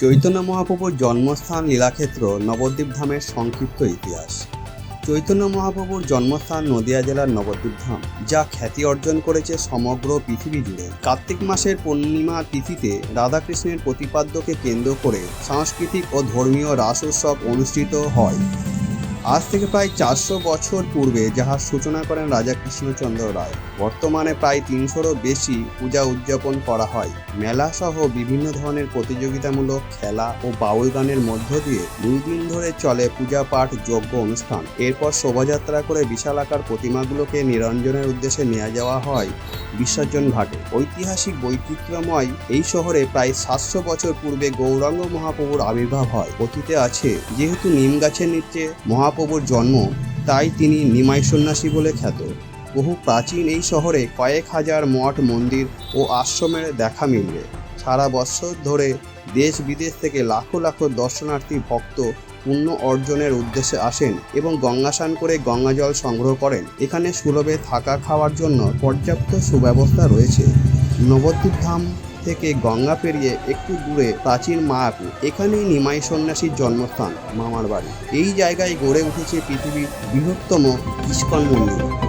চৈতন্য মহাপ্রভুর জন্মস্থান লীলাক্ষেত্র নবদ্বীপ ধামের সংক্ষিপ্ত ইতিহাস। চৈতন্য মহাপ্রভুর জন্মস্থান নদিয়া জেলার নবদ্বীপ ধাম, যা খ্যাতি অর্জন করেছে সমগ্র পৃথিবী জুড়ে। কার্তিক মাসের পূর্ণিমা তিথিতে রাধাকৃষ্ণের প্রতিপাদ্যকে কেন্দ্র করে সাংস্কৃতিক ও ধর্মীয় রাস উৎসব অনুষ্ঠিত হয়। আজ থেকে প্রায় চারশো বছর পূর্বে যাহার সূচনা করেন রাজা কৃষ্ণচন্দ্র রায়, বর্তমানে প্রায় তিনশোরও বেশি পূজা উদযাপন করা হয়। মেলা সহ বিভিন্ন ধরনের প্রতিযোগিতামূলক খেলা ও বাউল গানের মধ্য দিয়ে দুই দিন ধরে চলে পূজা পাঠ যজ্ঞ অনুষ্ঠান। এরপর শোভাযাত্রা করে বিশাল আকার প্রতিমাগুলোকে নিরঞ্জনের উদ্দেশ্যে নিয়ে যাওয়া হয় বিসর্জন ঘাটে। ঐতিহাসিক বৈচিত্র্যময় এই শহরে প্রায় সাতশো বছর পূর্বে গৌরাঙ্গ মহাপ্রভুর আবির্ভাব হয়। অতীতে আছে, যেহেতু নিম গাছের নিচে মহাপ্রভুর জন্ম, তাই তিনি নিমাই সন্ন্যাসী বলে খ্যাত। বহু প্রাচীন এই শহরে কয়েক হাজার মঠ, মন্দির ও আশ্রমের দেখা মিলবে। সারা বছর ধরে দেশ বিদেশ থেকে লাখো লাখো দর্শনার্থী ভক্ত পুণ্য অর্জনের উদ্দেশ্যে আসেন এবং গঙ্গাসান করে গঙ্গা জল সংগ্রহ করেন। এখানে সুলভে থাকা খাওয়ার জন্য পর্যাপ্ত সুব্যবস্থা রয়েছে। নবদ্বীপ ধাম থেকে গঙ্গা পেরিয়ে একটু দূরে প্রাচীন মায়াপুর, এখানেই নিমাই সন্ন্যাসীর জন্মস্থান, মামার বাড়ি। এই জায়গায় গড়ে উঠেছে পৃথিবীর বৃহত্তম ইস্কন মন্দির।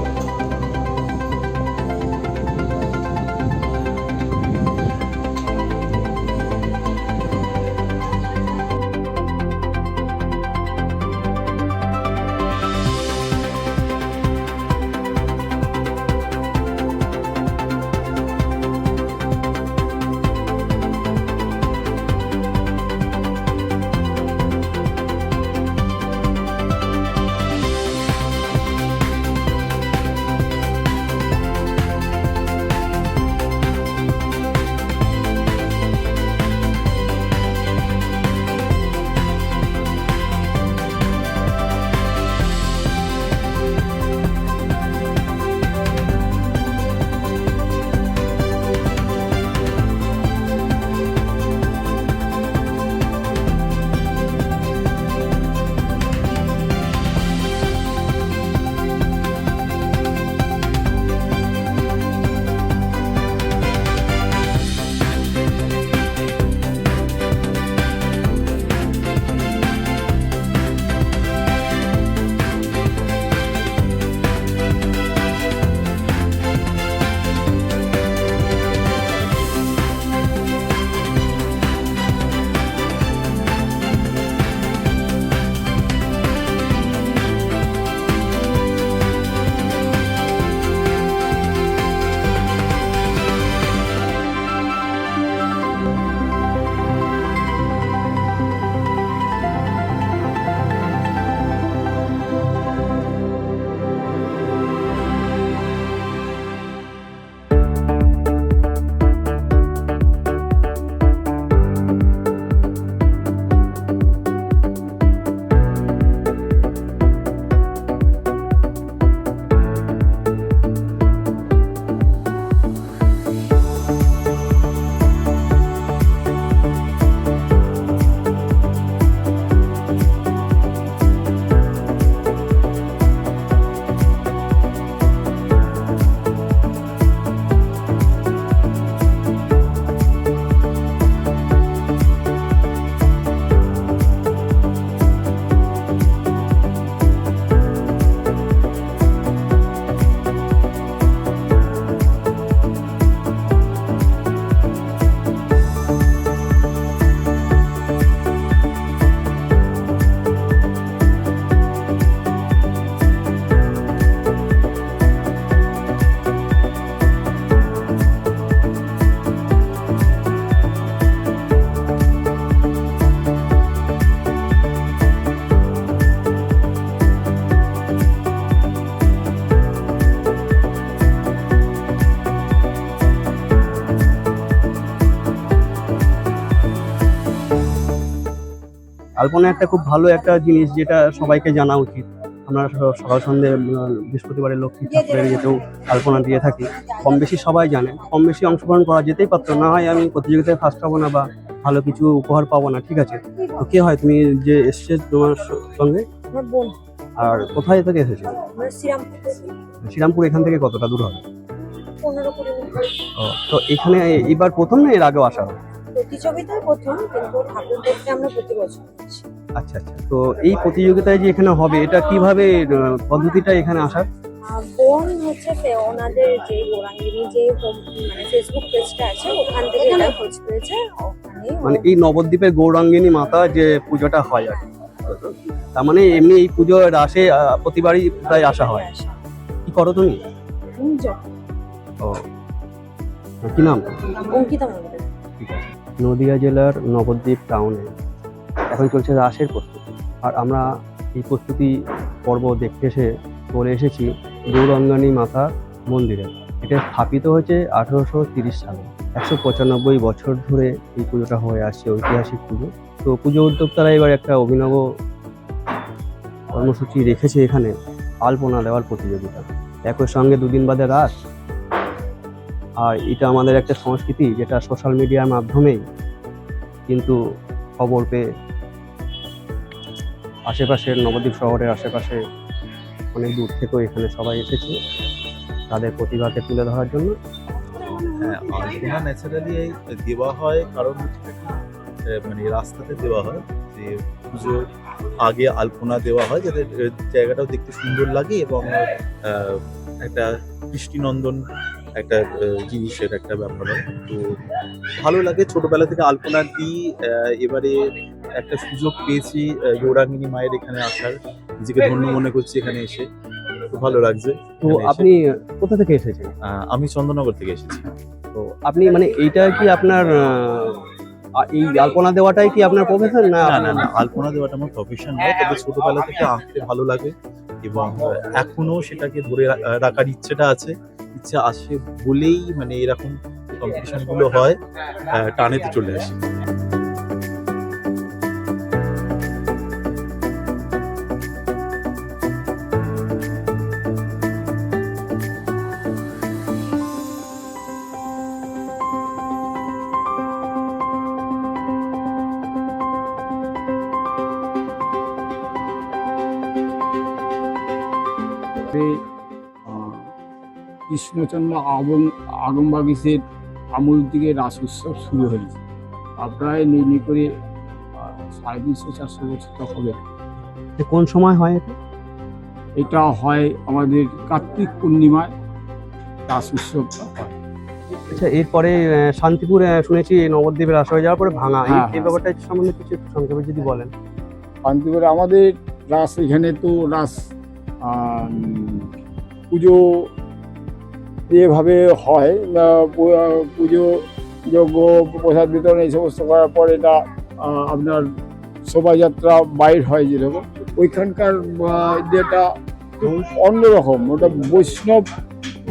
আলপনা একটা খুব ভালো একটা জিনিস যেটা সবাইকে জানা উচিত। আমরা সকাল সন্ধ্যে উম, বৃহস্পতিবারের লক্ষ্মী ঠাকুরের ইয়েতেও আলপনা দিয়ে থাকি কম বেশি সবাই জানে। কম বেশি অংশগ্রহণ করা যেতেই পারতো না হয় আমি প্রতিযোগিতায় ফার্স্ট হব না বা ভালো কিছু উপহার পাবো না ঠিক আছে? তো কে হয়? তুমি যে এসছে তোমার সঙ্গে? আর কোথায় থেকে এসেছ? শ্রীরামপুর এখান থেকে কতটা দূর হবে? তো এখানে এবার প্রথম না এর আগেও আসা হয়? প্রতিযোগিতায় প্রথম কিন্তু ঠাকুর দেখতে আমরা প্রতি বছর আসি আচ্ছা আচ্ছা। তো এই প্রতিযোগিতায় যে এখানে হবে এটা কীভাবে পদ্ধতিটা এখানে আসার? বোন হচ্ছে ওনাদের যে গোরাঙ্গিনী যে মানে ফেসবুক পেজটা আছে ওখান থেকে এটা খোঁজ পেয়েছে মানে এই নবদ্বীপের গৌরাঙ্গিনী মাতা যে পুজোটা হয় আর কি। তার মানে এমনি এই পুজো রাসে প্রতিবারই প্রায় আসা হয়। কি করো তুমি? ও। কি নাম? অঙ্কিতা মন্দির ঠিক আছে। নদিয়া জেলার নবদ্বীপ টাউনে এখন চলছে রাসের প্রস্তুতি। আর আমরা এই প্রস্তুতি পর্ব দেখতে এসে চলে এসেছি গৌরাঙ্গানী মাতা মন্দিরে। এটা স্থাপিত হয়েছে আঠারোশো তিরিশ সালে। একশো পঁচানব্বই বছর ধরে এই পুজোটা হয়ে আসছে, ঐতিহাসিক পুজো। তো পুজো উদ্যোক্তারা এবার একটা অভিনব কর্মসূচি রেখেছে এখানে, আলপনা দেওয়ার প্রতিযোগিতা। একই সঙ্গে দুদিন বাদে রাস। আর এটা আমাদের একটা সংস্কৃতি যেটা সোশ্যাল মিডিয়ার মাধ্যমেই কিন্তু খবর পেয়ে আশেপাশের নবদ্বীপ শহরের আশেপাশে অনেক দূর থেকেও এখানে সবাই এসেছে তাদের প্রতিভাকে তুলে ধরার জন্য। হ্যাঁ দেওয়া হয়, কারণ মানে রাস্তাতে দেওয়া হয়, যে পুজোর আগে আলপনা দেওয়া হয়, যাতে জায়গাটাও দেখতে সুন্দর লাগে এবং একটা কৃষ্টিনন্দন একটা জিনিসের একটা ব্যাপার। হয় তো ভালো লাগে ছোটবেলা থেকে আলপনা দিই এবারে একটা সুযোগ পেয়েছি গৌরাঙ্গিনী মায়ের এখানে আসার। নিজেকে ধন্য মনে করছি এখানে এসে। তো ভালো লাগছে তো আপনি কোথা থেকে এসেছেন? আমি চন্দননগর থেকে এসেছি। তো আপনি মানে এইটা কি আপনার এই আলপনা দেওয়াটাই কি আপনার প্রফেশন না না না আলপনা দেওয়াটা আমার প্রফেশন নয় তবে ছোটবেলা থেকে আঁকতে ভালো লাগে এবং এখনও সেটাকে ধরে রাখার ইচ্ছেটা আছে। ইচ্ছে আসে বলেই মানে এরকম কম্পিটিশনগুলো হয় আহ, টানেতে চলে আসে। আহ, কৃষ্ণচন্দ্র আগম আগমবাগিসের আমল থেকে রাস উৎসব শুরু হয়েছে। প্রায় নেই করে সাড়ে তিনশো চারশো বছর তো হবে। কোন সময় হয় এটা? এটা হয় আমাদের কার্তিক পূর্ণিমায় রাস উৎসবটা হয়। আচ্ছা এরপরে শান্তিপুর শুনেছি নবদ্বীপের রাস হয়ে যাওয়ার পরে ভাঙা। এই- হ্যাঁ, হ্যাঁ। ব্যাপারটা সম্বন্ধে কিছু সংক্ষেপে যদি বলেন। শান্তিপুরে আমাদের রাস এখানে তো রাস পুজো যেভাবে হয় পুজো যজ্ঞ, প্রসাদ বিতরণ এই সমস্ত করার পর এটা আপনার শোভাযাত্রা বাইর হয় যেরকম। ওইখানকার যেটা অন্যরকম, ওটা বৈষ্ণব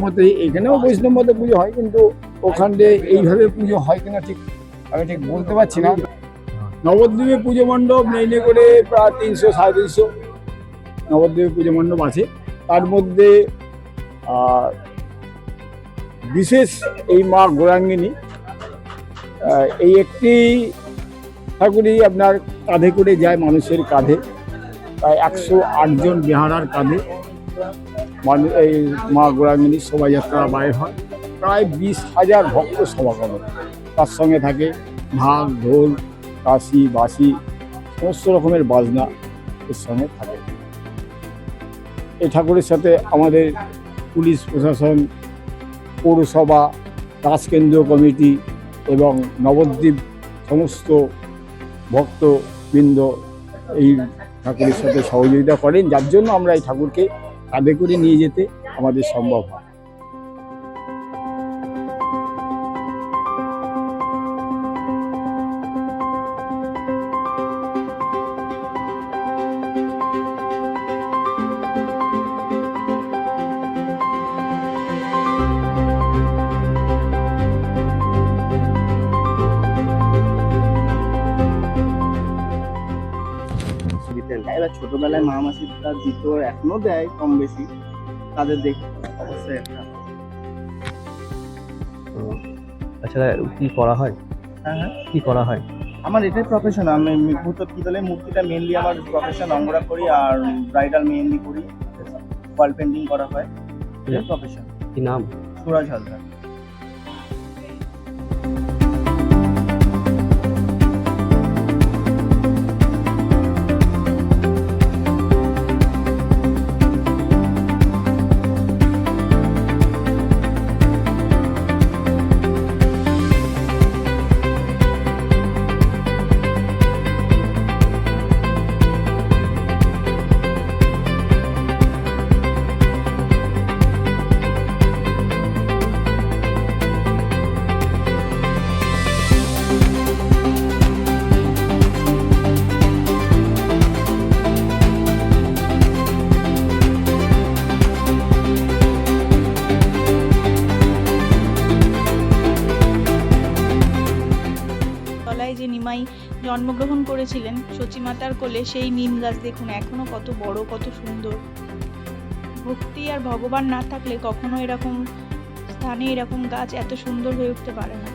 মতে, এখানেও বৈষ্ণব মতে পুজো হয়, কিন্তু ওখানে এইভাবে পুজো হয় কিনা ঠিক আমি ঠিক বলতে পারছি না। নবদ্বীপে পুজো মণ্ডপ নেই করে প্রায় তিনশো, সাড়ে তিনশো নবদ্বীপে পুজো মণ্ডপ আছে। তার মধ্যে বিশেষ এই মা গোরাঙ্গিনী এই একটি ঠাকুরই আপনার কাঁধে করে যায় মানুষের কাঁধে। প্রায় একশো আটজন বেহারার কাঁধে মানুষ এই মা গোরাঙ্গিনীর শোভাযাত্রা বাইর হয়। প্রায় বিশ হাজার ভক্ত সমাগম তার সঙ্গে থাকে ঢাক, ঢোল, কাশি বাসি সমস্ত রকমের বাজনা এর সঙ্গে থাকে। এই ঠাকুরের সাথে আমাদের পুলিশ প্রশাসন পৌরসভা, রাজকেন্দ্রীয় কমিটি এবং নবদ্বীপ সমস্ত ভক্তবৃন্দ এই ঠাকুরের সাথে সহযোগিতা করেন। যার জন্য আমরা এই ঠাকুরকে কাঁধে করে নিয়ে যেতে আমাদের সম্ভব হয়। ছোটবেলায় মা মাসিটা দিত এখনও দেয় কম বেশি। তাদের দেখে অবশ্যই একটা। তাছাড়া কি করা হয়? হ্যাঁ হ্যাঁ। কি করা হয়? আমার এটাই প্রফেশন আমি ভূত পিতলের মূর্তিটা মেনলি আমার প্রফেশন অঙ্গরা করি আর ব্রাইডাল মেহেন্দি করি। ওয়াল পেন্টিং করা হয়। প্রফেশন কি নাম? সুরাজ হালদার। জন্মগ্রহণ করেছিলেন সচিমাতার কোলে সেই নিম গাছ দেখুন, এখনও কত বড়, কত সুন্দর। ভক্তি আর ভগবান না থাকলে কখনো এরকম স্থানে এরকম গাছ এত সুন্দর হয়ে উঠতে পারে না।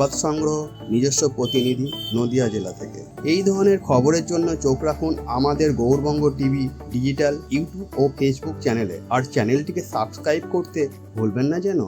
সংবাদ সংগ্রহ, নিজস্ব প্রতিনিধি নদিয়া জেলা থেকে। এই ধরনের খবরের জন্য চোখ রাখুন আমাদের গৌরবঙ্গ টিভি ডিজিটাল, ইউটিউব ও ফেসবুক চ্যানেলে। আর চ্যানেলটিকে সাবস্ক্রাইব করতে ভুলবেন না যেন।